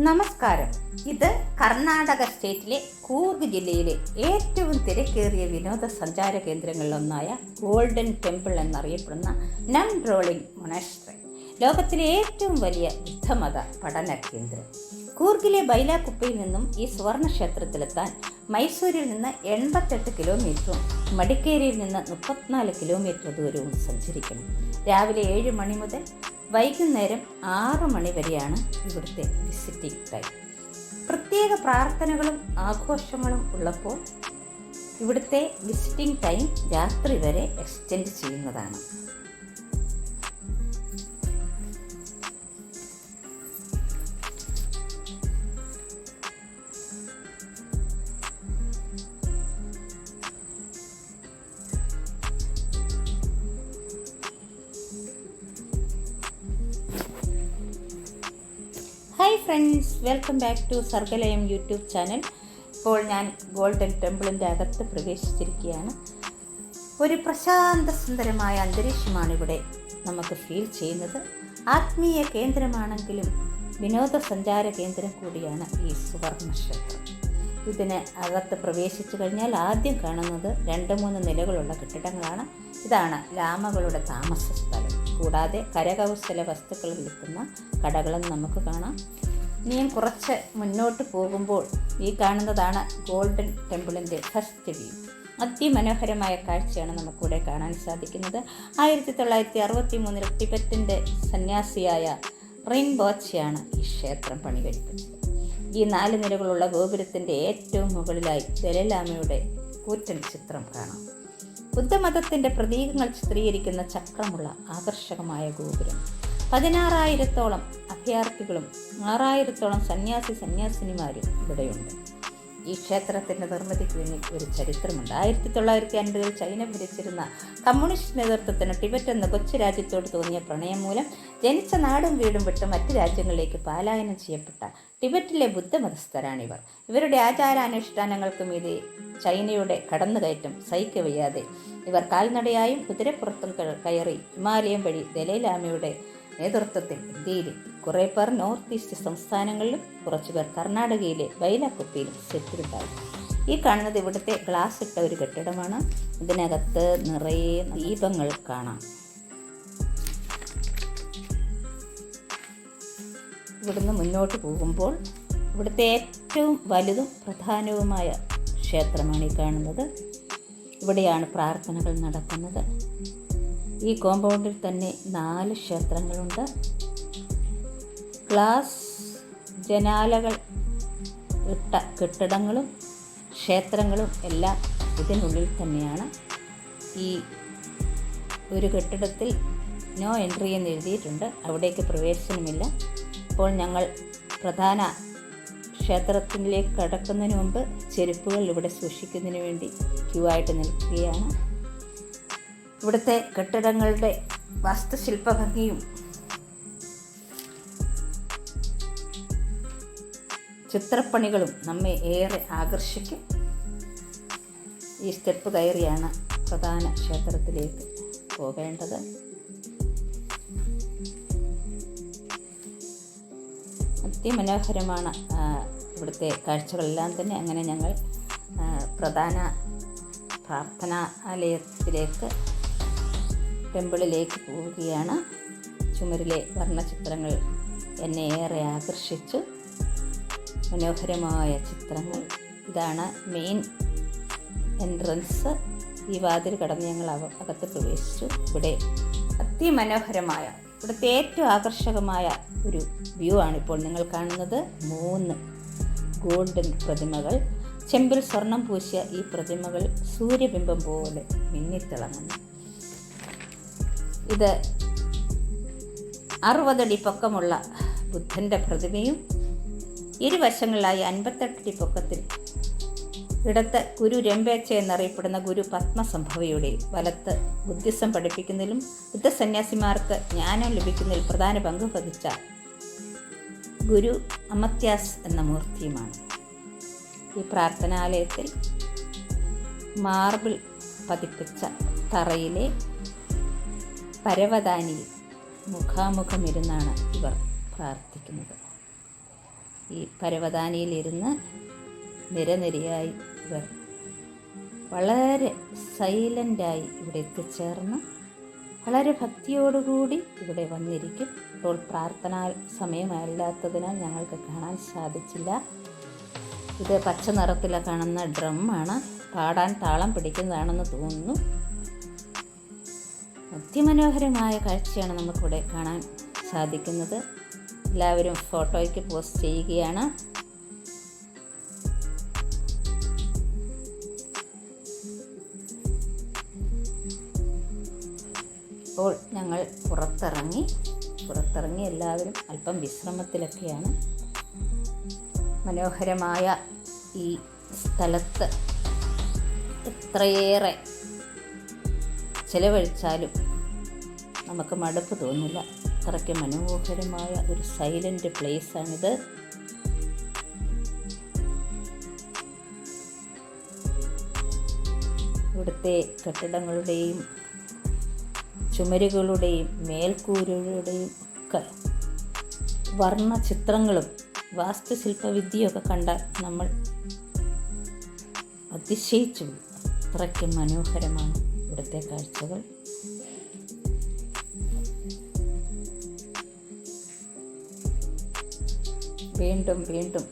നമസ്കാരം. ഇത് കർണാടക സ്റ്റേറ്റിലെ കൂർഗ് ജില്ലയിലെ ഏറ്റവും തിരക്കേറിയ വിനോദസഞ്ചാര കേന്ദ്രങ്ങളിലൊന്നായ ഗോൾഡൻ ടെമ്പിൾ എന്നറിയപ്പെടുന്ന നംഡ്രോളിംഗ് മൊണാസ്ട്രി ലോകത്തിലെ ഏറ്റവും വലിയ ബുദ്ധമത പഠന കേന്ദ്രം. കൂർഗിലെ ബൈലാക്കുപ്പയിൽ നിന്നും ഈ സുവർണ ക്ഷേത്രത്തിലെത്താൻ മൈസൂരിൽ നിന്ന് എൺപത്തെട്ട് കിലോമീറ്ററും മടിക്കേരിയിൽ നിന്ന് മുപ്പത്തിനാല് കിലോമീറ്റർ ദൂരവും സഞ്ചരിക്കണം. രാവിലെ ഏഴ് മണി മുതൽ വൈകുന്നേരം ആറ് മണി വരെയാണ് ഇവിടുത്തെ വിസിറ്റിംഗ് ടൈം. പ്രത്യേക പ്രാർത്ഥനകളും ആഘോഷങ്ങളും ഉള്ളപ്പോൾ ഇവിടുത്തെ വിസിറ്റിംഗ് ടൈം രാത്രി വരെ എക്സ്റ്റെൻഡ് ചെയ്യുന്നതാണ്. Hi friends welcome back to Sargalayam YouTube channel ഇപ്പോൾ ഞാൻ ഗോൾഡൻ ടെമ്പിളിന്റെ അകത്ത് പ്രവേശിച്ചിരിക്കുകയാണ്. ഒരു പ്രശാന്ത സുന്ദരമായ അന്തരീക്ഷമാണ് ഇവിടെ നമുക്ക് ഫീൽ ചെയ്യുന്നത്. ആത്മീയ കേന്ദ്രമാണെങ്കിലും വിനോദസഞ്ചാര കേന്ദ്രം കൂടിയാണ് ഈ സുവർണ ക്ഷേത്രം ഇതിന് അകത്ത് പ്രവേശിച്ചു കഴിഞ്ഞാൽ ആദ്യം കാണുന്നത് രണ്ട് മൂന്ന് നിലകളുള്ള കെട്ടിടങ്ങളാണ്. ഇതാണ് ലാമകളുടെ താമസ സ്ഥലം കൂടാതെ കരകൗശല വസ്തുക്കൾ വിൽക്കുന്ന കടകളും നമുക്ക് കാണാം. ഇനിയും കുറച്ച് മുന്നോട്ട് പോകുമ്പോൾ ഈ കാണുന്നതാണ് ഗോൾഡൻ ടെമ്പിളിന്റെ ഫസ്റ്റ് വ്യൂ. അതിമനോഹരമായ കാഴ്ചയാണ് നമുക്കിവിടെ കാണാൻ സാധിക്കുന്നത്. ആയിരത്തി തൊള്ളായിരത്തി അറുപത്തി മൂന്നിൽ ടിബറ്റിന്റെ സന്യാസിയായ റിൻ ബോച്ചയാണ് ഈ ക്ഷേത്രം പണികഴിപ്പിച്ചത് ഈ നാല് നിലകളുള്ള ഗോപുരത്തിന്റെ ഏറ്റവും മുകളിലായി ദലലാമയുടെ കൂറ്റൻ ചിത്രം കാണാം. ബുദ്ധമതത്തിന്റെ പ്രതീകങ്ങൾ ചിത്രീകരിക്കുന്ന ചക്രമുള്ള ആകർഷകമായ ഗോപുരം. പതിനാറായിരത്തോളം അഭയാർത്ഥികളും ആറായിരത്തോളം സന്യാസി സന്യാസിനിമാരും ഇവിടെയുണ്ട്. ഈ ക്ഷേത്രത്തിന്റെ നിർമ്മിതിക്ക് പിന്നിൽ ഒരു ചരിത്രമുണ്ട്. ആയിരത്തി തൊള്ളായിരത്തി അൻപതിൽ ചൈന ഭരിച്ചിരുന്ന കമ്മ്യൂണിസ്റ്റ് നേതൃത്വത്തിന് ടിബറ്റ് എന്ന കൊച്ചു രാജ്യത്തോട് തോന്നിയ പ്രണയം മൂലം ജനിച്ച നാടും വീടും വിട്ട് മറ്റ് രാജ്യങ്ങളിലേക്ക് പാലായനം ചെയ്യപ്പെട്ട ടിബറ്റിലെ ബുദ്ധമതസ്ഥരാണിവർ. ഇവരുടെ ആചാരാനുഷ്ഠാനങ്ങൾക്കും ഇത് ചൈനയുടെ കടന്നുകയറ്റം സഹിക്കവയ്യാതെ ഇവർ കാൽനടയായും കുതിരപ്പുറത്തും കയറി ഹിമാലയം വഴി ദലൈലാമയുടെ നേതൃത്വത്തിൽ ഇന്ത്യയിലെ കുറേ പേർ നോർത്ത് ഈസ്റ്റ് സംസ്ഥാനങ്ങളിലും കുറച്ചുപേർ കർണാടകയിലെ ബൈലാക്കുപ്പയിലും സെറ്റിലുണ്ടായി. ഈ കാണുന്നത് ഇവിടുത്തെ ഗ്ലാസ് ഇട്ട ഒരു കെട്ടിടമാണ്. ഇതിനകത്ത് നിറയെ ദീപങ്ങൾ കാണാം. ഇവിടുന്ന് മുന്നോട്ട് പോകുമ്പോൾ ഇവിടുത്തെ ഏറ്റവും വലുതും പ്രധാനവുമായ ക്ഷേത്രമാണ് ഈ കാണുന്നത്. ഇവിടെയാണ് പ്രാർത്ഥനകൾ നടക്കുന്നത്. ഈ കോമ്പൗണ്ടിൽ തന്നെ നാല് ക്ഷേത്രങ്ങളുണ്ട്. ഗ്ലാസ് ജനാലകൾ ഇട്ട കെട്ടിടങ്ങളും ക്ഷേത്രങ്ങളും എല്ലാം ഇതിനുള്ളിൽ തന്നെയാണ്. ഈ ഒരു കെട്ടിടത്തിൽ നോ എൻട്രി എന്ന് എഴുതിയിട്ടുണ്ട്. അവിടേക്ക് പ്രവേശനമില്ല. ഇപ്പോൾ ഞങ്ങൾ പ്രധാന ക്ഷേത്രത്തിലേക്ക് കടക്കുന്നതിന് മുമ്പ് ചെരുപ്പുകൾ ഇവിടെ സൂക്ഷിക്കുന്നതിന് വേണ്ടി ക്യൂ ആയിട്ട് നിൽക്കുകയാണ്. ഇവിടുത്തെ കെട്ടിടങ്ങളുടെ വാസ്തുശില്പ ഭംഗിയും ചിത്രപ്പണികളും നമ്മെ ഏറെ ആകർഷിക്കും. ഈ സ്റ്റെപ്പ് കയറിയാണ് പ്രധാന ക്ഷേത്രത്തിലേക്ക് പോകേണ്ടത്. അതിമനോഹരമാണ് ഇവിടുത്തെ കാഴ്ചകളെല്ലാം തന്നെ. അങ്ങനെ ഞങ്ങൾ പ്രധാന പ്രാർത്ഥനാലയത്തിലേക്ക് ടെമ്പിളിലേക്ക് പോവുകയാണ്. ചുമരിലെ വർണചിത്രങ്ങൾ എന്നെ ഏറെ ആകർഷിച്ചു. മനോഹരമായ ചിത്രങ്ങൾ. ഇതാണ് മെയിൻ എൻട്രൻസ് ഈ വാതിൽ കടന്ന് ഞങ്ങൾ അകത്ത് പ്രവേശിച്ചു. ഇവിടെ അതിമനോഹരമായ ഇവിടുത്തെ ഏറ്റവും ആകർഷകമായ ഒരു വ്യൂ ആണ് ഇപ്പോൾ നിങ്ങൾ കാണുന്നത്. മൂന്ന് ഗോൾഡൻ പ്രതിമകൾ. ചെമ്പിൽ സ്വർണം പൂശിയ ഈ പ്രതിമകൾ സൂര്യബിംബം പോലെ മിന്നിത്തിളങ്ങുന്നു. ഇത് അറുപതടി പൊക്കമുള്ള ബുദ്ധന്റെ പ്രതിമയും ഇരുവശങ്ങളിലായി അൻപത്തെട്ടടി പൊക്കത്തിൽ ഇടത്ത് ഗുരു രംബേച്ച എന്നറിയപ്പെടുന്ന ഗുരു പത്മസംഭവയുടെ വലത്ത് ബുദ്ധിസം പഠിപ്പിക്കുന്നതിലും ബുദ്ധസന്യാസിമാർക്ക് ജ്ഞാനം ലഭിക്കുന്നതിൽ പ്രധാന പങ്ക് വഹിച്ച ഗുരു അമത്യാസ് എന്ന മൂർത്തിയുമാണ്. ഈ പ്രാർത്ഥനാലയത്തിൽ മാർബിൾ പതിപ്പിച്ച തറയിലെ പരവതാനിയിൽ മുഖാമുഖമിരുന്നാണ് ഇവർ പ്രാർത്ഥിക്കുന്നത്. ഈ പരവതാനിയിലിരുന്ന് നിരനിരയായി ഇവർ വളരെ സൈലന്റായി ഇവിടെ എത്തിച്ചേർന്ന് വളരെ ഭക്തിയോടുകൂടി ഇവിടെ വന്നിരിക്കും. ഇപ്പോൾ പ്രാർത്ഥനാ സമയമല്ലാത്തതിനാൽ ഞങ്ങൾക്ക് കാണാൻ സാധിച്ചില്ല. ഇത് പച്ച നിറത്തിലെ കാണുന്ന ഡ്രമ്മാണ്. പാടാൻ താളം പിടിക്കുന്നതാണെന്ന് തോന്നുന്നു. അതിമനോഹരമായ കാഴ്ചയാണ് നമുക്കിവിടെ കാണാൻ സാധിക്കുന്നത്. എല്ലാവരും ഫോട്ടോയ്ക്ക് പോസ്റ്റ് ചെയ്യുകയാണ്. ഇപ്പോൾ ഞങ്ങൾ പുറത്തിറങ്ങി പുറത്തിറങ്ങി എല്ലാവരും അല്പം വിശ്രമത്തിലൊക്കെയാണ്. മനോഹരമായ ഈ സ്ഥലത്ത് എത്രയേറെ ചിലവഴിച്ചാലും നമുക്ക് മടുപ്പ് തോന്നില്ല. അത്രയ്ക്ക് മനോഹരമായ ഒരു സൈലന്റ് പ്ലേസാണിത്. ഇവിടുത്തെ കെട്ടിടങ്ങളുടെയും ചുമരുകളുടെയും മേൽക്കൂരുകളുടെയും ഒക്കെ വർണ ചിത്രങ്ങളും വാസ്തുശില്പവിദ്യയൊക്കെ കണ്ടാൽ നമ്മൾ അതിശയിച്ചു. അത്രയ്ക്ക് മനോഹരമാണ്. ഇവിടുത്തെ കാഴ്ചകൾ. വീണ്ടും വീണ്ടും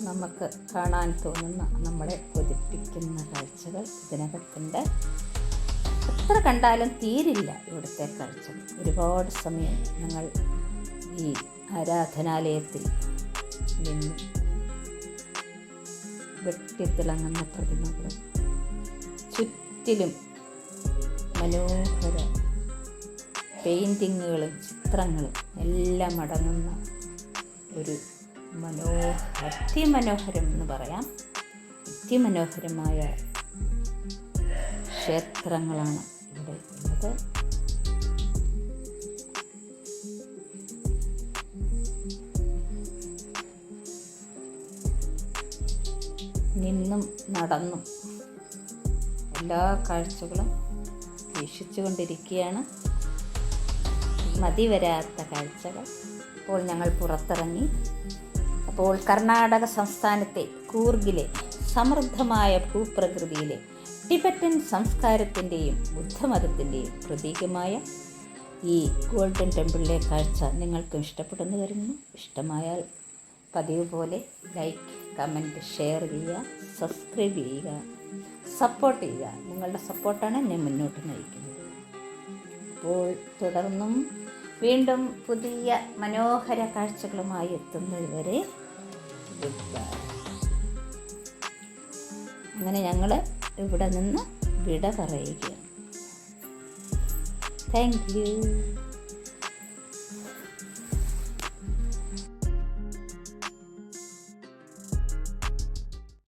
നമുക്ക് കാണാൻ തോന്നുന്ന നമ്മളെ കൊതിപ്പിക്കുന്ന കാഴ്ചകൾ ഇതിനകത്തുണ്ട്. എത്ര കണ്ടാലും തീരില്ല ഇവിടുത്തെ കാഴ്ച ഒരുപാട് സമയം ഞങ്ങൾ ഈ ആരാധനാലയത്തിൽ നിന്ന് വെട്ടിത്തിളങ്ങുന്ന പ്രതിമകളും ചുറ്റിലും മനോഹര പെയിന്റിങ്ങുകളും ചിത്രങ്ങളും എല്ലാം അടങ്ങുന്ന ഒരു മനോ അതിമനോഹരം എന്ന് പറയാം. അതിമനോഹരമായ ക്ഷേത്രങ്ങളാണ് ഇവിടെ ഉള്ളത്. നിന്നും നടന്നും എല്ലാ കാഴ്ചകളും വീക്ഷിച്ചു കൊണ്ടിരിക്കുകയാണ് മതി വരാത്ത കാഴ്ചകൾ. അപ്പോൾ ഞങ്ങൾ പുറത്തിറങ്ങി. അപ്പോൾ കർണാടക സംസ്ഥാനത്തെ കൂർഗിലെ സമൃദ്ധമായ ഭൂപ്രകൃതിയിലെ ടിബറ്റൻ സംസ്കാരത്തിന്റെയും ബുദ്ധമതത്തിന്റെയും പ്രതീകമായ ഈ ഗോൾഡൻ ടെമ്പിളിലെ കാഴ്ച നിങ്ങൾക്കും ഇഷ്ടപ്പെടുന്നു വരുന്നു. ഇഷ്ടമായാൽ പതിവ് പോലെ ലൈക്ക് കമന്റ് ഷെയർ ചെയ്യുക സബ്സ്ക്രൈബ് ചെയ്യുക സപ്പോർട്ട് ചെയ്യുക. നിങ്ങളുടെ സപ്പോർട്ടാണ് എന്നെ മുന്നോട്ട് നയിക്കുന്നത്. അപ്പോൾ തുടർന്നും വീണ്ടും പുതിയ മനോഹര കാഴ്ചകളുമായി എത്തുന്നതുവരെ ഗുഡ് ബൈ. അങ്ങനെ ഞങ്ങൾ ഇവിടെ നിന്ന് വിട പറയുകയാണ്. Thank you